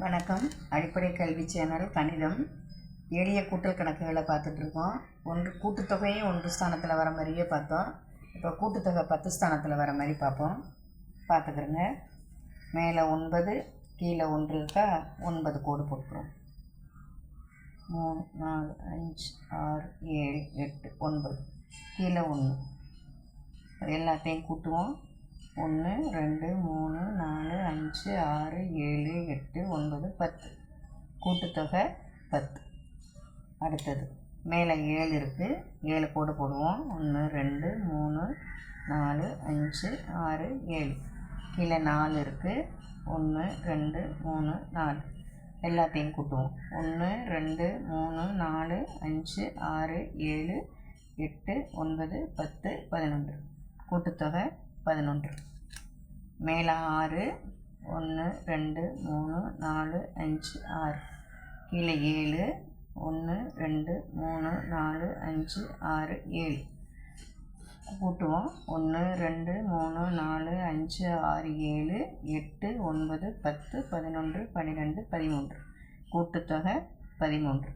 வணக்கம். அடிப்படை கல்வி சேனல் கணிதம். எளிய கூட்டல் கணக்குகளை பார்த்துட்ருக்கோம். ஒன்று கூட்டுத்தொகையும் ஒன்று ஸ்தானத்தில் வர மாதிரியே பார்த்தோம். இப்போ கூட்டுத்தொகை பத்து ஸ்தானத்தில் வர மாதிரி பார்ப்போம். பார்த்துக்கிறோங்க. மேலே ஒன்பது கீழே ஒன்று இருக்கா? ஒன்பது கோடு போட்டுக்கிறோம். மூணு நாலு அஞ்சு ஆறு ஏழு எட்டு ஒன்பது. கீழே ஒன்று. எல்லாத்தையும் கூட்டுவோம். ஒன்று ரெண்டு மூணு நாலு அஞ்சு ஆறு ஏழு எட்டு ஒன்பது பத்து. கூட்டுத்தொகை பத்து. அடுத்தது. மேலே ஏழு இருக்குது ஏழு கோடு போடுவோம். ஒன்று ரெண்டு மூணு நாலு அஞ்சு ஆறு ஏழு. கீழே நாலு இருக்குது ஒன்று ரெண்டு மூணு நாலு. எல்லாத்தையும் கூட்டுவோம். ஒன்று ரெண்டு மூணு நாலு அஞ்சு ஆறு ஏழு எட்டு ஒன்பது பத்து பதினொன்று. கூட்டுத்தொகை பதினொன்று. மேலே ஆறு ஒன்று ரெண்டு மூணு நாலு அஞ்சு ஆறு. கீழே ஏழு ஒன்று ரெண்டு மூணு நாலு அஞ்சு ஆறு ஏழு. கூட்டுவோம். ஒன்று ரெண்டு மூணு நாலு அஞ்சு ஆறு ஏழு எட்டு ஒன்பது பத்து பதினொன்று பன்னிரெண்டு பதிமூன்று. கூட்டுத்தொகை பதிமூன்று.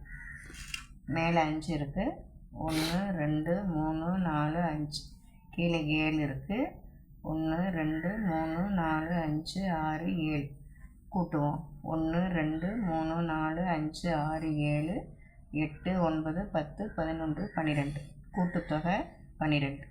மேலே அஞ்சு இருக்குது ஒன்று ரெண்டு மூணு நாலு அஞ்சு. கீழே ஏழு இருக்குது ஒன்று ரெண்டு மூணு நாலு அஞ்சு ஆறு ஏழு. கூட்டுவோம். ஒன்று ரெண்டு மூணு நாலு அஞ்சு ஆறு ஏழு எட்டு ஒன்பது பத்து பதினொன்று பன்னிரெண்டு. கூட்டுத்தொகை பன்னிரெண்டு.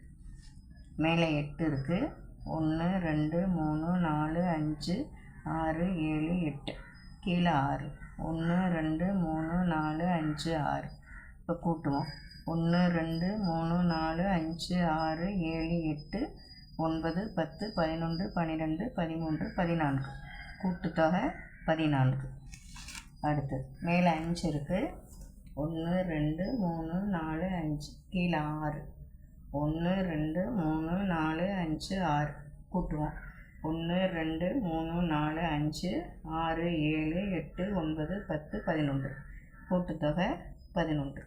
மேலே எட்டு இருக்குது ஒன்று ரெண்டு மூணு நாலு அஞ்சு ஆறு ஏழு எட்டு. கீழே ஆறு. ஒன்று ரெண்டு மூணு நாலு அஞ்சு ஆறு. இப்போ கூட்டுவோம். ஒன்று ரெண்டு மூணு நாலு அஞ்சு ஆறு ஏழு எட்டு ஒன்பது பத்து பதினொன்று பன்னிரெண்டு பதிமூன்று பதினான்கு. கூட்டுத்தொகை பதினான்கு. அடுத்து மேலே அஞ்சு இருக்குது ஒன்று ரெண்டு மூணு நாலு அஞ்சு. கீழே ஆறு. ஒன்று ரெண்டு மூணு நாலு அஞ்சு ஆறு. கூட்டுவோம். ஒன்று ரெண்டு மூணு நாலு அஞ்சு ஆறு ஏழு எட்டு ஒன்பது பத்து பதினொன்று. கூட்டுத்தொகை பதினொன்று.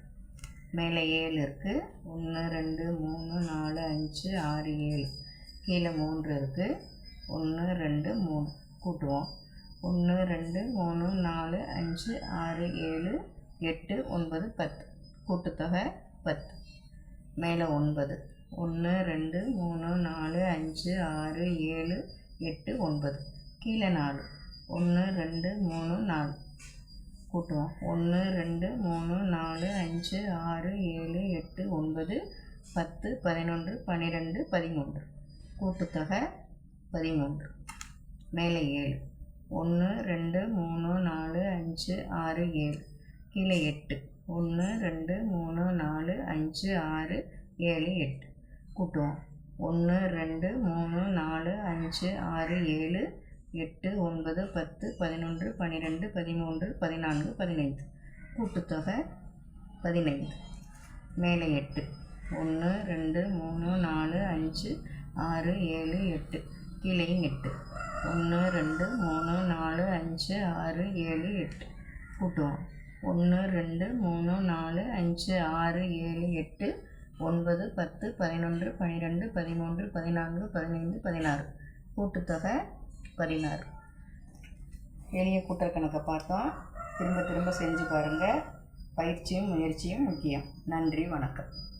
மேலே ஏழு இருக்குது ஒன்று ரெண்டு மூணு நாலு அஞ்சு ஆறு ஏழு. கீழே மூன்று இருக்குது ஒன்று ரெண்டு மூணு. கூட்டுவோம். ஒன்று ரெண்டு மூணு நாலு அஞ்சு ஆறு ஏழு எட்டு ஒன்பது பத்து. கூட்டுத்தொகை பத்து. மேலே ஒன்பது. ஒன்று ரெண்டு மூணு நாலு அஞ்சு ஆறு ஏழு எட்டு ஒன்பது. கீழே நாலு. ஒன்று ரெண்டு மூணு நாலு. கூட்டுவோம். ஒன்று ரெண்டு மூணு நாலு அஞ்சு ஆறு ஏழு எட்டு ஒன்பது பத்து பதினொன்று பன்னிரெண்டு பதிமூன்று. கூட்டுத்தொகை பதிமூன்று. மேலே ஏழு. ஒன்று ரெண்டு மூணு நாலு அஞ்சு ஆறு ஏழு. கீழே எட்டு. ஒன்று ரெண்டு மூணு நாலு அஞ்சு ஆறு ஏழு எட்டு. கூட்டுவோம். ஒன்று ரெண்டு மூணு நாலு அஞ்சு ஆறு ஏழு எட்டு ஒன்பது பத்து பதினொன்று பன்னிரெண்டு பதிமூன்று பதினான்கு பதினைந்து. கூட்டுத்தொகை பதினைந்து. மேலே எட்டு. ஒன்று ரெண்டு மூணு நாலு அஞ்சு ஆறு ஏழு எட்டு. கீழேயும் எட்டு. ஒன்று ரெண்டு மூணு நாலு அஞ்சு ஆறு ஏழு எட்டு. கூட்டுவோம். ஒன்று ரெண்டு மூணு நாலு அஞ்சு ஆறு ஏழு எட்டு. ஒன்பது பத்து பதினொன்று பன்னிரெண்டு பதிமூன்று பதினான்கு பதினைந்து பதினாறு. கூட்டுத்தொகை பதினாறு. எளிய கூட்டல் கணக்கை பார்த்தோம். திரும்ப திரும்ப செஞ்சு பாருங்கள் பயிற்சியும் முயற்சியும் முக்கியம். நன்றி வணக்கம்.